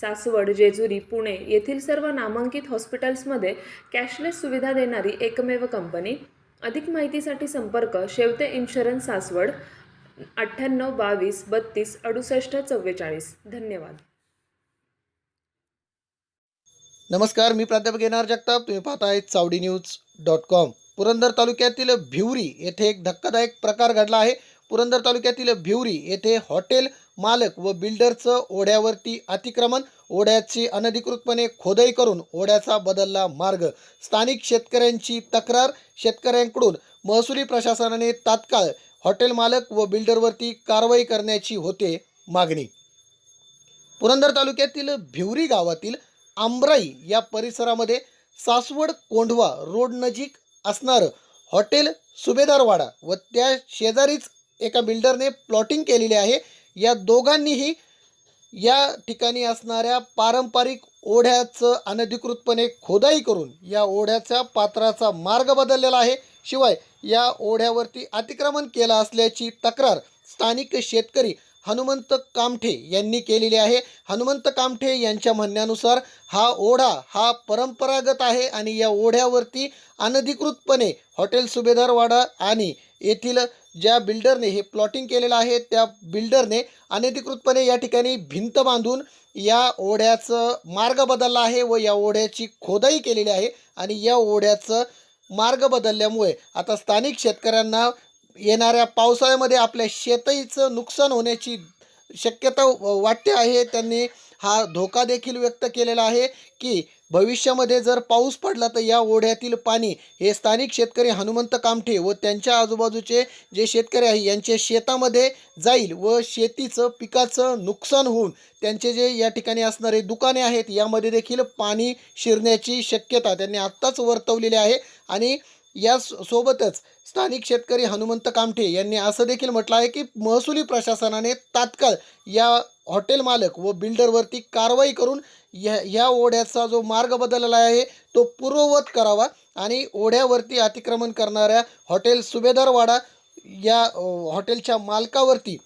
सासवड जेजुरी पुणे येथील सर्व नामांकित हॉस्पिटल्समध्ये कॅशलेस सुविधा देणारी एकमेव कंपनी. अधिक माहितीसाठी संपर्क शेवते इन्शुरन्स सासवड अठ्ठ्याण्णव बावीस बत्तीस अडुसष्ट चव्वेचाळीस. धन्यवाद. नमस्कार मी प्राध्यापक येणार जगताप. तुम्ही पाहताय Chavadi news dot com. Purandar तालुक्यातील भिवरी येथे एक धक्कादायक प्रकार घडला आहे. पुरंदर तालुक्यातील भिवरी येथे हॉटेल मालक व बिल्डरचं ओढ्यावरती अतिक्रमण ओढ्याची अनधिकृतपणे खोदाई करून ओढ्याचा बदलला मार्ग. स्थानिक शेतकऱ्यांची तक्रार शेतकऱ्यांकडून महसुली प्रशासनाने तात्काळ हॉटेल मालक व बिल्डरवरती कारवाई करण्याची होते मागणी. पुरंदर तालुक्यातील भिवरी गावातील आंब्राई या परिसरामध्ये सासवड कोंढवा रोड नजीक असणारं हॉटेल सुभेदारवाडा व त्या शेजारीच एका बिल्डरने प्लॉटिंग केलेली आहे. या दोघांनीही या ठिकाणी असणाऱ्या पारंपरिक ओढ्याचं अनधिकृतपणे खोदाई करून या ओढ्याच्या पात्राचा मार्ग बदललेला आहे. शिवाय या ओढ्यावरती अतिक्रमण केलं असल्याची तक्रार स्थानिक शेतकरी हनुमंत कामठे यांनी केलेली आहे. हनुमंत कामठे यांच्या म्हणण्यानुसार हा ओढा हा परंपरागत आहे आणि या ओढ्यावरती अनधिकृतपणे हॉटेल सुभेदारवाडा आणि येथील ज्या बिल्डरने हे प्लॉटिंग केलेलं आहे त्या बिल्डरने अनधिकृतपणे या ठिकाणी भिंत बांधून या ओढ्याचं मार्ग बदलला आहे व या ओढ्याची खोदाई केलेली आहे आणि या ओढ्याचं मार्ग बदलल्यामुळे आता स्थानिक शेतकऱ्यांना येणाऱ्या पावसाळ्यामध्ये आपल्या शेतीचं नुकसान होण्याची शक्यता वाटते आहे. त्यांनी हा धोका देखील व्यक्त केलेला आहे की भविष्यामध्ये जर पाऊस पडला तर या ओढ्यातील पाणी हे स्थानिक शेतकरी हनुमंत कामठे व त्यांच्या आजूबाजूचे जे शेतकरी आहे यांच्या शेतामध्ये जाईल व शेतीचं पिकाचं नुकसान होऊन त्यांचे जे या ठिकाणी असणारे दुकाने आहेत यामध्ये देखील पाणी शिरण्याची शक्यता त्यांनी आत्ताच वर्तवलेली आहे. आणि या सोबतच स्थानिक शेतकरी हनुमंत कामठे यांनी असं देखील म्हटलं आहे की महसुली प्रशासनाने तात्काळ या हॉटेल मालक व बिल्डरवरती कारवाई करून या ह्या ओढ्याचा जो मार्ग बदललेला आहे तो पूर्ववत करावा आणि ओढ्यावरती अतिक्रमण करणाऱ्या हॉटेल सुभेदारवाडा या हॉटेलच्या मालकावरती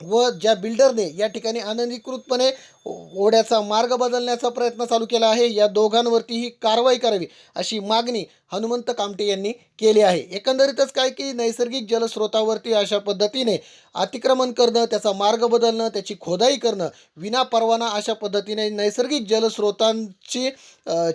व ज्या बिल्डरने या ठिकाणी अनधिकृतपणे ओढ्याचा मार्ग बदलण्याचा प्रयत्न चालू केला आहे. या दोघांवरती ही कारवाई करावी अशी मागणी हनुमंत कामटे यांनी केली आहे. एकंदरीतच काय की नैसर्गिक जलस्रोतावरती अशा पद्धतीने अतिक्रमण करणं त्याचा मार्ग बदलणं त्याची खोदाई करणं विना परवाना अशा पद्धतीने नैसर्गिक जलस्रोतांची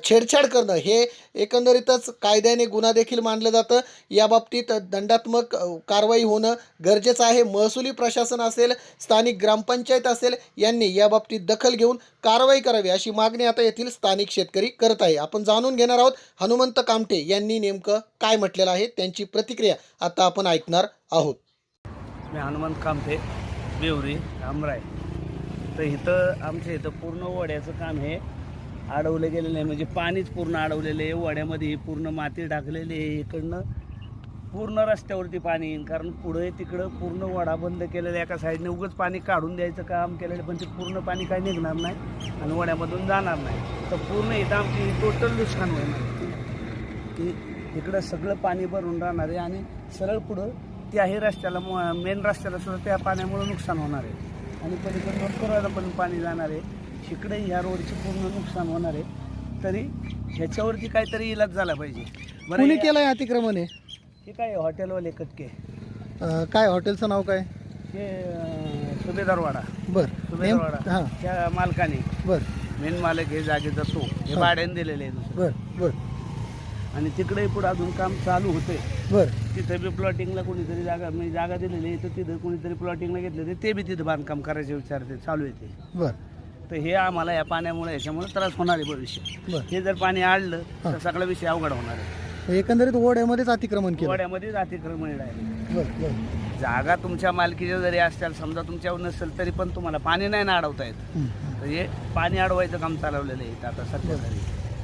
छेडछाड करणं हे एकंदरीतच कायद्याने गुन्हा देखील मानलं जातं. याबाबतीत दंडात्मक कारवाई होणं गरजेचं आहे. महसुली प्रशासन असेल स्थानिक ग्रामपंचायत असेल यांनी याबाबतीत दखल घेऊन कारवाई करावी अशी मागणी आता येथील स्थानिक शेतकरी करत आहे. आपण जाणून घेणार आहोत हनुमंत कामठे यांनी नेमकं काय म्हटलेलं आहे? त्यांची प्रतिक्रिया आता आपण ऐकणार आहोत. मी हनुमंत कामटे बेवरी आमराय तर इथं आमच्या इथं पूर्ण वड्याचं काम हे अडवलं गेलेलं आहे. म्हणजे पाणीच पूर्ण अडवलेलं आहे. वड्यामध्ये पूर्ण माती टाकलेली आहे. इकडनं पूर्ण रस्त्यावरती पाणी येईल कारण पुढे तिकडं पूर्ण वडा बंद केलेला एका साईडने उगच पाणी काढून द्यायचं काम केलेलं आहे, पण ते पूर्ण पाणी काही निघणार नाही आणि वड्यामधून जाणार नाही. तर पूर्ण इथं आमची टोटल नुकसान होणार की इकडं सगळं पाणी भरून राहणार आहे आणि सरळ पुढं त्याही रस्त्याला मेन रस्त्याला सुद्धा त्या पाण्यामुळे नुकसान होणार आहे. आणि पलीकडे नोकराला पण पाणी जाणार आहे. इकडे ह्या रोडचे पूर्ण नुकसान होणार आहे. तरी ह्याच्यावरती काहीतरी इलाज झाला पाहिजे. बरं केलं आहे अतिक्रमण हे काय हॉटेलवाले कटके? अ, काय हॉटेलचं नाव काय? हे अं, सुभेदारवाडा. बर. सुभेदारवाडा. हां. त्या मालकाने. बर. मेन मालक हे जागेचा तो. हे हा. भाड्याने दिलेले आहे दुसरं. बर बर. आणि तिकडेही पुढे अजून काम चालू होते. बर. तिथं बी प्लॉटिंगला कोणीतरी जागा म्हणजे जागा दिलेली आहे तर तिथं कोणीतरी प्लॉटिंगला घेतले ते ते बी तिथं बांधकाम करायचे विचार ते चालू आहे ते. बर. तर हे आम्हाला या पाण्यामुळे याच्यामुळे त्रास होणार आहे भविष्य बर. हे जर पाणी आडलं. तर सगळा विषय अवघड होणार आहे. एकंदरीत ओढ्यामध्येच अतिक्रमण केलं गोड्यामध्येच अतिक्रमण आहे बर बर जागा तुमच्या मालकीच्या जरी असतील समजा तुमच्यावर नसेल तरी पण तुम्हाला पाणी नाही ना अडवता येत हं, हं. तर हे पाणी अडवायचं काम चालवलेलं आहे इथं आता सध्या तरी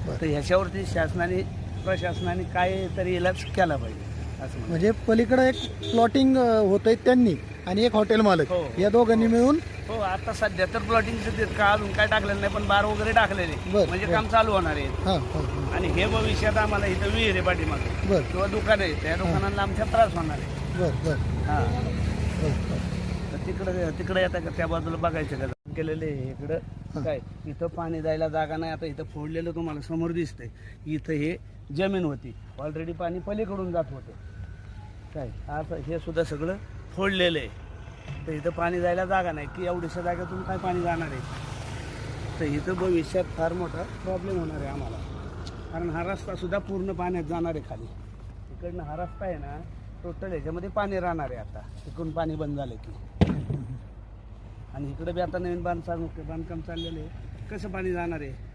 बरं. तर ह्याच्यावरती शासनाने प्रशासनाने काय तरी इलाज केला पाहिजे असं. म्हणजे पलीकडे एक प्लॉटिंग होतंय त्यांनी आणि एक हॉटेल मालक हो. या दोघांनी मिळून हो आता सध्या तर प्लॉटिंगचं ते का अजून काय टाकलेलं नाही पण बार वगैरे टाकलेले. बरं, म्हणजे. काम चालू होणार आहे. हां हां हां. आणि हे भविष्यात आम्हाला इथं विहीर आहे पाठीमागे. बर. किंवा दुकान आहे त्या दुकानांना आमच्या त्रास होणार आहे. बर बर. हा. बर, बर. तर तिकडे तिकडे येतं का त्या बाजूला बघायचं का? केलेले आहे. इकडं काय इथं पाणी जायला जागा नाही आता इथं फोडलेलं तुम्हाला समोर दिसतंय. इथं हे जमीन होती. ऑलरेडी पाणी पलीकडून जात होतं. काय आता हे सुद्धा सगळं फोडलेलं आहे. तर इथं पाणी जायला जागा नाही. की एवढ्याशा जागेतून काय पाणी जाणार आहे? तर इथं भविष्यात फार मोठा प्रॉब्लेम होणार आहे आम्हाला. कारण हा रस्ता सुद्धा पूर्ण पाण्यात जाणार आहे खाली. इकडनं हा रस्ता आहे ना टोटल ह्याच्यामध्ये पाणी राहणार आहे आता. इकडून पाणी बंद झालं की. आणि इकडे बी आता नवीन बांधकाम बांधकाम चाललेलं आहे. कसं पाणी जाणार आहे?